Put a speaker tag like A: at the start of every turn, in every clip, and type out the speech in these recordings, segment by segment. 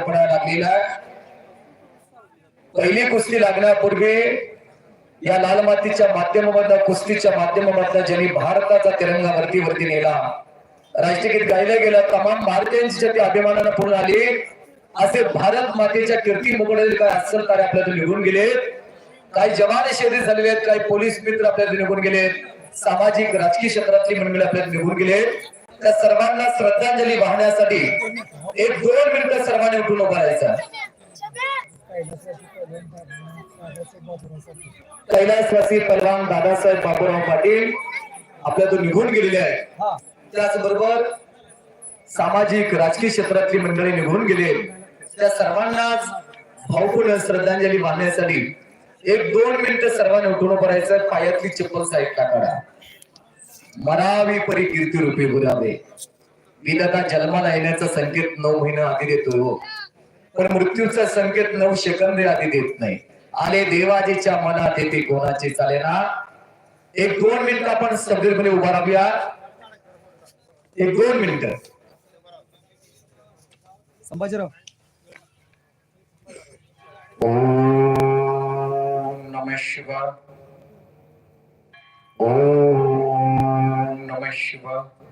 A: पडायला लागलेला. पहिली कुस्ती लागण्यापूर्वी या लाल मातीच्या माध्यमामधला कुस्तीच्या माध्यमामधला ज्यांनी भारताचा तिरंगा वरती वरती नेला राष्ट्रगीत गायला गेला. तमाम भारतीयांची ज्या ती अभिमानानं पूर्ण आली असे भारत मातेच्या कीर्ती मुकडे काय अस्सल कार्य आपल्यातून निघून गेलेत? काही जवान शहरी झालेले आहेत काही पोलीस मित्र आपल्यातून निघून गेलेत. सामाजिक राजकीय क्षेत्रातली मंडळी आपल्यात निघून गेलेत. त्या सर्वांना श्रद्धांजली वाहण्यासाठी एक दोन मिनिटं सर्वांनी उठून उभा राहायचा. कैलासवासी पलवान दादासाहेब बाबूराव पाटील आपल्यातून निघून गेलेले आहेत. त्याचबरोबर सामाजिक राजकीय क्षेत्रातली मंडळी निघून गेले त्या सर्वांनाच भावपूर्ण श्रद्धांजली वाहण्यासाठी एक दोन मिनिटं सर्वांनी उठून उभं राहायचं. पायातली चप्पल साईडला काढा मरावी परी कीर्ती रूपी बुरावे विधाता जन्माला येण्याचा संकेत नऊ महिने आधी देतो. पण मृत्यूचा संकेत नऊ सेकंद आधी देत नाही. आले देवाजीच्या मनात येते कोणाचे चाले ना एक दोन मिनिट आपण स्तब्धपणे उभा राहूया. एक दोन मिनिट.
B: संभाजीराव.
A: ओम नमः शिवाय. ओम नमः शिवाय.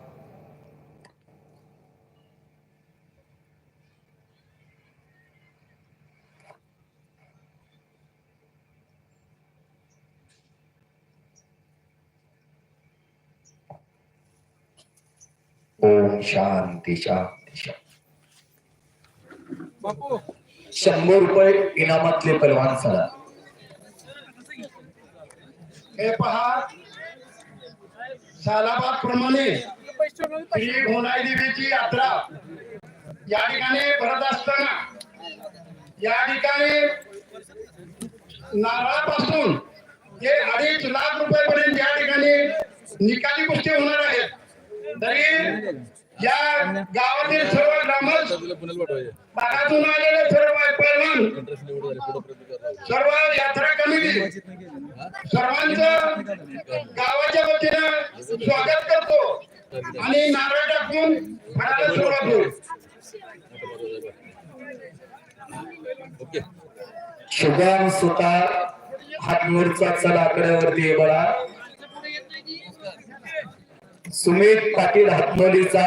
A: ओम शांती शांती शंभर रुपये इनामातले पलवान सला
C: हे पहा. सालाबाद प्रमाणे श्री भोनाई देवीची यात्रा. या ठिकाणी भरत असताना या ठिकाणी नारळापासून ते अडीच लाख रुपये पर्यंत या ठिकाणी निकाली कुस्ती होणार आहेत तरी या गावातील सर्व ग्रामस्थ भागातून आलेले सर्व पैलवान सर्व यात्रा कमिटी सर्वांचं गावाच्या वतीनं स्वागत करतो आणि नारळ टाकून फळाला सुरुवात होईल
A: शुभम सुतार हातमूरचा चला आकड्यावरती आहे बळा सुमित पाटील हातमोलीचा.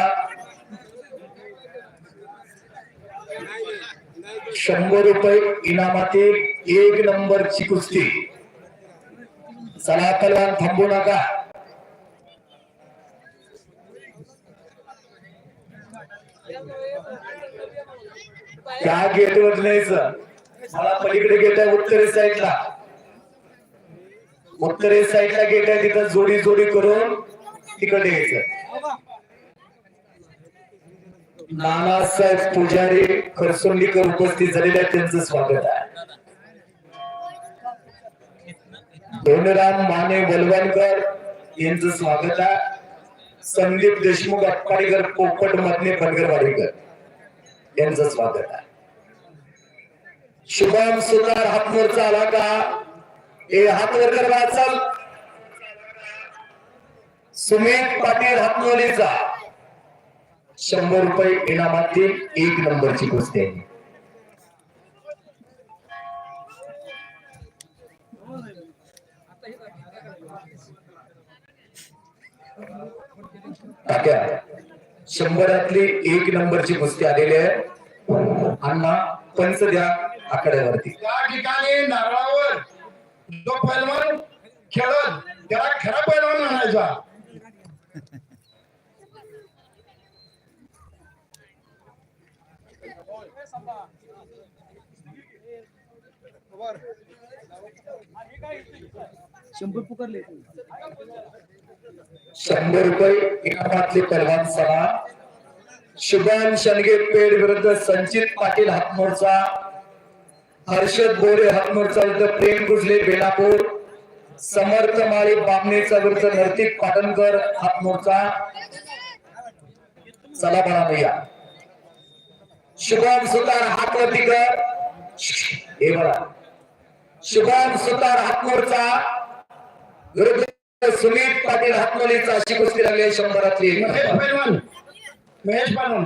A: शंभर रुपये इनामातील एक नंबरची कुस्ती. चला कलवान थांबू नका. त्या गेटवर न्यायचं. मला पलीकडे गेट आहे उत्तरे साईडला उत्तरे साईडला गेट आहे तिथं जोडी जोडी करून तिकडे यायचं. नानासाहेब पुजारी खरसोंडीकर उपस्थित झालेले त्यांचं स्वागत आहे. धोनराम माने बलवणकर यांचं स्वागत आहे. संदीप देशमुख अप्पाडीकर पोपट मधने बनगरवाडीकर यांचं स्वागत आहे. शुभम सुतार हातवरचा आला का? हे हातवर कर वाचल सुमित पाटील हातनोलीचा. शंभर रुपये इनामातील एक नंबरची कुस्ती. आहे शंभरातली एक नंबरची कुस्ती आलेली आहे. अण्णा पंच द्या आकड्यावरती.
C: त्या ठिकाणी नारळावर जो पैलवान खेळत त्याला खरा पैलवान म्हणायचा.
B: शंभर पुकारले.
A: शंभर रुपये इनामातले पहलवान सभा. शुभम शनगे पेड विरुद्ध संचित पाटील हातमोरचा. हर्षद बोरे हातमोरचा विरुद्ध प्रेम गुजले बेलापूर. समर्थ माळी बामणेचा विरुद्ध नर्तिक पाटणकर हातमोरचा. चला बळा भैया शुभम सुतार हातवरती कर हे बघा. शुभम सुतार हातमोरचा विरुद्ध सुमित पाटील हातमोलीचा अशी कुस्ती लागली शंभरातली.
C: महेश
A: नंबर.
C: महेश पैलवान